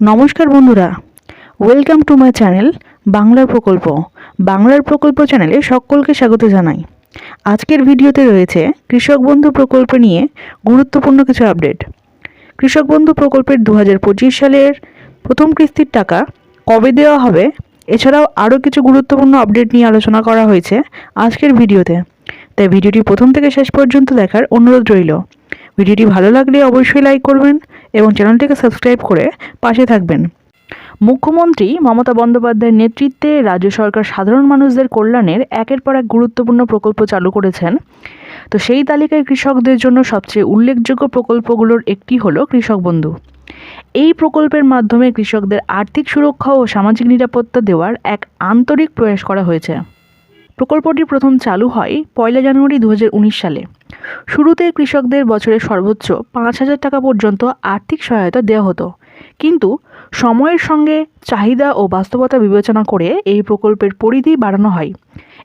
নমস্কার বন্ধুরা। Welcome to my channel বাংলার প্রকল্প। বাংলার প্রকল্প চ্যানেলে সকলকে স্বাগত জানাই। আজকের ভিডিওতে রয়েছে কৃষক বন্ধু প্রকল্প নিয়ে গুরুত্বপূর্ণ কিছু আপডেট কৃষক বন্ধু প্রকল্পের দু হাজার পঁচিশ সালের প্রথম কিস্তির টাকা কবে দেওয়া হবে? এছাড়াও আরও কিছু গুরুত্বপূর্ণ আপডেট নিয়ে আলোচনা করা হয়েছে আজকের ভিডিওতে। তাই ভিডিওটি প্রথম থেকে শেষ পর্যন্ত দেখার অনুরোধ রইল। ভিডিওটি ভালো লাগলে অবশ্যই লাইক করবেন এবং চ্যানেলটিকে সাবস্ক্রাইব করে পাশে থাকবেন। মুখ্যমন্ত্রী মমতা বন্দ্যোপাধ্যায়ের নেতৃত্বে রাজ্য সরকার সাধারণ মানুষদের কল্যাণের একের পর এক গুরুত্বপূর্ণ প্রকল্প চালু করেছেন। তো সেই তালিকায় কৃষকদের জন্য সবচেয়ে উল্লেখযোগ্য প্রকল্পগুলোর একটি হলো কৃষক বন্ধু। এই প্রকল্পের মাধ্যমে কৃষকদের আর্থিক সুরক্ষা ও সামাজিক নিরাপত্তা দেওয়ার এক আন্তরিক প্রয়াস করা হয়েছে। প্রকল্পটি প্রথম চালু হয় পয়লা জানুয়ারি দু হাজার উনিশ সালে। শুরুতে কৃষকদের বছরে সর্বোচ্চ পাঁচ হাজার টাকা পর্যন্ত আর্থিক সহায়তা দেওয়া হতো। কিন্তু সময়ের সঙ্গে চাহিদা ও বাস্তবতা বিবেচনা করে এই প্রকল্পের পরিধি বাড়ানো হয়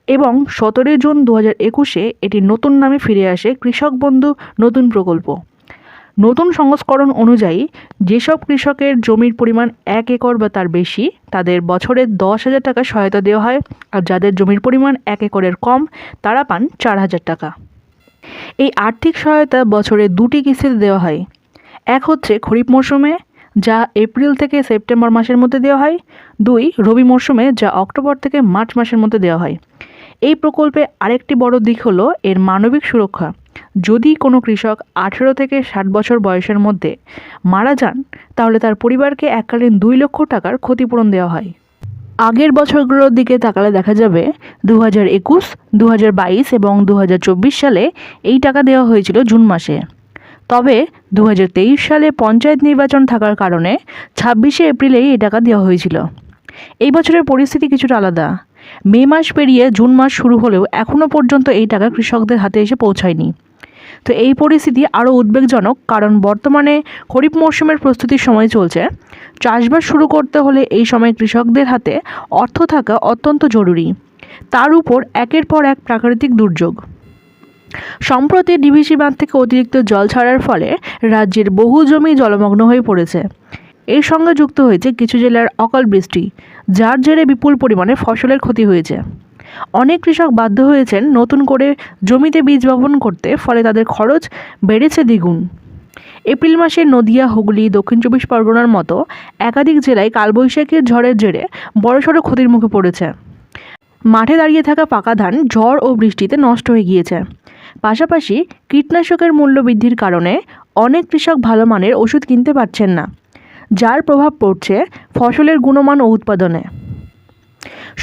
এবং সতেরোই জুন দু হাজার একুশে এটি নতুন নামে ফিরে আসে কৃষক বন্ধু নতুন প্রকল্প। নতুন সংস্করণ অনুযায়ী যেসব কৃষকের জমির পরিমাণ এক একর বা তার বেশি, তাদের বছরে দশ হাজার টাকা সহায়তা দেওয়া হয় আর যাদের জমির পরিমাণ এক একরের কম, তারা পান চার হাজার টাকা। এই আর্থিক সহায়তা বছরে দুটি কিস্তিতে দেওয়া হয়। এক হচ্ছে খরিফ মরশুমে, যা এপ্রিল থেকে সেপ্টেম্বর মাসের মধ্যে দেওয়া হয়। দুই রবি মরশুমে, যা অক্টোবর থেকে মার্চ মাসের মধ্যে দেওয়া হয়। এই প্রকল্পে আরেকটি বড় দিক হলো এর মানবিক সুরক্ষা। যদি কোনো কৃষক আঠেরো থেকে ষাট বছর বয়সের মধ্যে মারা যান, তাহলে তার পরিবারকে এককালীন দুই লক্ষ টাকার ক্ষতিপূরণ দেওয়া হয়। আগের বছরগুলোর দিকে তাকালে দেখা যাবে দু হাজার একুশ দু হাজার বাইশ এবং দু হাজার চব্বিশ সালে এই টাকা দেওয়া হয়েছিল জুন মাসে। তবে দু হাজার তেইশ সালে পঞ্চায়েত নির্বাচন থাকার কারণে ছাব্বিশে এপ্রিলেই এই টাকা দেওয়া হয়েছিল। এই বছরের পরিস্থিতি কিছুটা আলাদা। মে মাস পেরিয়ে জুন মাস শুরু হলেও এখনও পর্যন্ত এই টাকা কৃষকদের হাতে এসে পৌঁছায়নি। তো এই পরিস্থিতি আরও উদ্বেগজনক, কারণ বর্তমানে খরিফ মরশুমের প্রস্তুতির সময় চলছে। চাষবাস শুরু করতে হলে এই সময় কৃষকদের হাতে অর্থ থাকা অত্যন্ত জরুরি। তার উপর একের পর এক প্রাকৃতিক দুর্যোগ। সম্প্রতি ডিভিসি বাঁধ থেকে অতিরিক্ত জল ছাড়ার ফলে রাজ্যের বহু জমি জলমগ্ন হয়ে পড়েছে। এর সঙ্গে যুক্ত হয়েছে কিছু জেলার অকাল বৃষ্টি, যার জেরে বিপুল পরিমাণে ফসলের ক্ষতি হয়েছে। অনেক কৃষক বাধ্য হয়েছেন নতুন করে জমিতে বীজ বপন করতে, ফলে তাদের খরচ বেড়েছে দ্বিগুণ। এপ্রিল মাসে নদিয়া, হুগলি, দক্ষিণ চব্বিশ পরগনার মতো একাধিক জেলায় কালবৈশাখীর ঝড়ের জেরে বড়সড় ক্ষতির মুখে পড়েছে। মাঠে দাঁড়িয়ে থাকা পাকা ধান ঝড় ও বৃষ্টিতে নষ্ট হয়ে গিয়েছে। পাশাপাশি কীটনাশকের মূল্য বৃদ্ধির কারণে অনেক কৃষক ভালো মানের ওষুধ কিনতে পারছেন না। যার প্রভাব পড়ছে ফসলের গুণমান ও উৎপাদনে।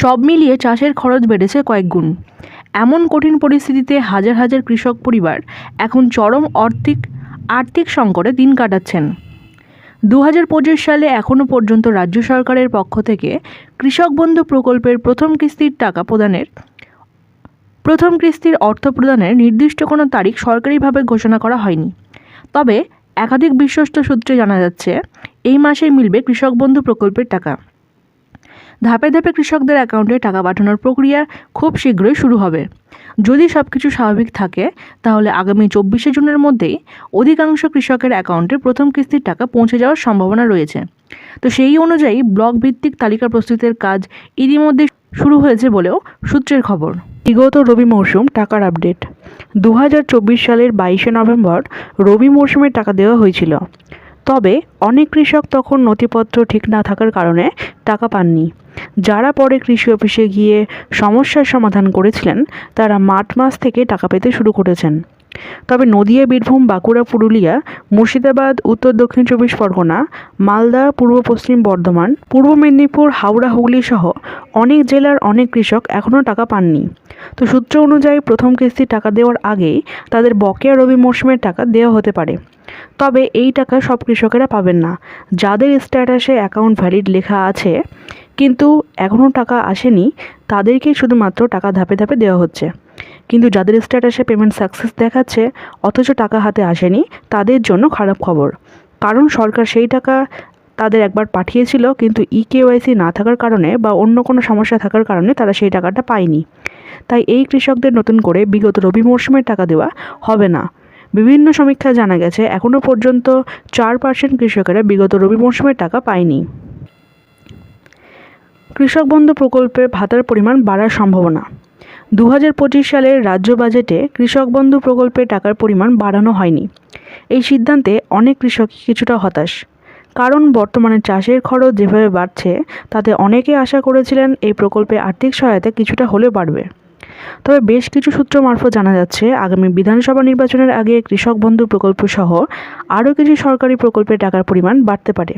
সব মিলিয়ে চাষের খরচ বেড়েছে কয়েক গুণ। এমন কঠিন পরিস্থিতিতে হাজার হাজার কৃষক পরিবার এখন চরম আর্থিক আর্থিক সংকটে দিন কাটাচ্ছেন। দু হাজার পঁচিশ সালে এখনও পর্যন্ত রাজ্য সরকারের পক্ষ থেকে কৃষক বন্ধু প্রকল্পের প্রথম কিস্তির টাকা প্রদানের, প্রথম কিস্তির অর্থ প্রদানের নির্দিষ্ট কোনো তারিখ সরকারিভাবে ঘোষণা করা হয়নি। তবে একাধিক বিশ্বস্ত সূত্রে জানা যাচ্ছে এই মাসেই মিলবে কৃষক বন্ধু প্রকল্পের টাকা। ধাপে ধাপে কৃষকদের অ্যাকাউন্টে টাকা পাঠানোর প্রক্রিয়া খুব শীঘ্রই শুরু হবে। যদি সব কিছু স্বাভাবিক থাকে, তাহলে আগামী চব্বিশে জুনের মধ্যেই অধিকাংশ কৃষকের অ্যাকাউন্টে প্রথম কিস্তির টাকা পৌঁছে যাওয়ার সম্ভাবনা রয়েছে। তো সেই অনুযায়ী ব্লক ভিত্তিক তালিকা প্রস্তুতের কাজ ইতিমধ্যে শুরু হয়েছে বলেও সূত্রের খবর। বিগত রবি মরশুম টাকার আপডেট। দু হাজার চব্বিশ সালের বাইশে নভেম্বর রবি মরশুমে টাকা দেওয়া হয়েছিল। তবে অনেক কৃষক তখন নথিপত্র ঠিক না থাকার কারণে টাকা পাননি। যারা পরে কৃষি অফিসে গিয়ে সমস্যার সমাধান করেছিলেন, তারা মার্চ মাস থেকে টাকা পেতে শুরু করেছেন। তবে নদিয়া, বীরভূম, বাঁকুড়া, পুরুলিয়া, মুর্শিদাবাদ, উত্তর দক্ষিণ চব্বিশ পরগনা, মালদা, পূর্ব পশ্চিম বর্ধমান, পূর্ব মেদিনীপুর, হাওড়া, হুগলি সহ অনেক জেলার অনেক কৃষক এখনও টাকা পাননি। তো সূত্র অনুযায়ী প্রথম কিস্তি টাকা দেওয়ার আগেই তাদের বকেয়া রবি মরশুমের টাকা দেওয়া হতে পারে। তবে এই টাকা সব কৃষকেরা পাবেন না। যাদের স্ট্যাটাসে অ্যাকাউন্ট ভ্যালিড লেখা আছে, কিন্তু এখনও টাকা আসেনি, তাদেরকেই শুধুমাত্র টাকা ধাপে ধাপে দেওয়া হচ্ছে। কিন্তু যাদের স্ট্যাটাসে পেমেন্ট সাকসেস দেখাচ্ছে, অথচ টাকা হাতে আসেনি, তাদের জন্য খারাপ খবর। কারণ সরকার সেই টাকা তাদের একবার পাঠিয়েছিল, কিন্তু ই কেওয়াইসি না থাকার কারণে বা অন্য কোনো সমস্যা থাকার কারণে তারা সেই টাকাটা পায়নি। তাই এই কৃষকদের নতুন করে বিগত রবি মরশুমের টাকা দেওয়া হবে না। বিভিন্ন সমীক্ষায় জানা গেছে এখনও পর্যন্ত চার পার্সেন্ট কৃষকেরা বিগত রবি মৌসুমের টাকা পায়নি। কৃষক বন্ধু প্রকল্পের ভাতার পরিমাণ বাড়ার সম্ভাবনা। দু পঁচিশ সালের রাজ্য বাজেটে কৃষক বন্ধু প্রকল্পে টাকার পরিমাণ বাড়ানো হয়নি। এই সিদ্ধান্তে অনেক কৃষক কিছুটা হতাশ। কারণ বর্তমানে চাষের খরচ যেভাবে বাড়ছে, তাতে অনেকে আশা করেছিলেন এই প্রকল্পে আর্থিক সহায়তা কিছুটা হলেও বাড়বে। তবে বেশ কিছু সূত্র মারফত জানা যাচ্ছে, আগামী বিধানসভা নির্বাচনের আগে কৃষক বন্ধু প্রকল্প সহ আরও কিছু সরকারি প্রকল্পের টাকার পরিমাণ বাড়তে পারে।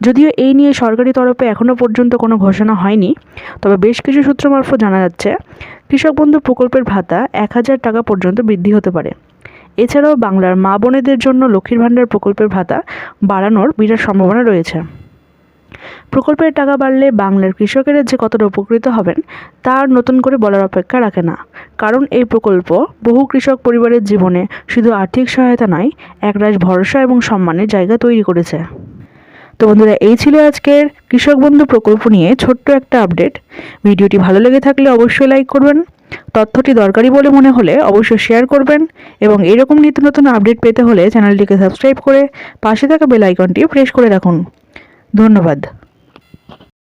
যদিও এই নিয়ে সরকারি তরফে এখনও পর্যন্ত কোনো ঘোষণা হয়নি, তবে বেশ কিছু সূত্র মারফত জানা যাচ্ছে, কৃষক বন্ধু প্রকল্পের ভাতা এক হাজার টাকা পর্যন্ত বৃদ্ধি হতে পারে। এছাড়াও বাংলার মা বোনেদের জন্য লক্ষ্মীর ভাণ্ডার প্রকল্পের ভাতা বাড়ানোর বিরাট সম্ভাবনা রয়েছে। প্রকল্পের টাকা বাড়লে বাংলার কৃষকেরা যে কতটা উপকৃত হবেন, তা আর নতুন করে বলার অপেক্ষা রাখে না। কারণ এই প্রকল্প বহু কৃষক পরিবারের জীবনে শুধু আর্থিক সহায়তা নয়, একরাশ ভরসা এবং সম্মানের জায়গা তৈরি করেছে। তো বন্ধুরা, এই ছিল আজকের কৃষক বন্ধু প্রকল্প নিয়ে ছোট্ট একটা আপডেট। ভিডিওটি ভালো লেগে থাকলে অবশ্যই লাইক করবেন। তথ্যটি দরকারি বলে মনে হলে অবশ্যই শেয়ার করবেন এবং এরকম নিত্য নতুন আপডেট পেতে হলে চ্যানেলটিকে সাবস্ক্রাইব করে পাশে থাকা বেল আইকনটি প্রেস করে রাখুন। ধন্যবাদ।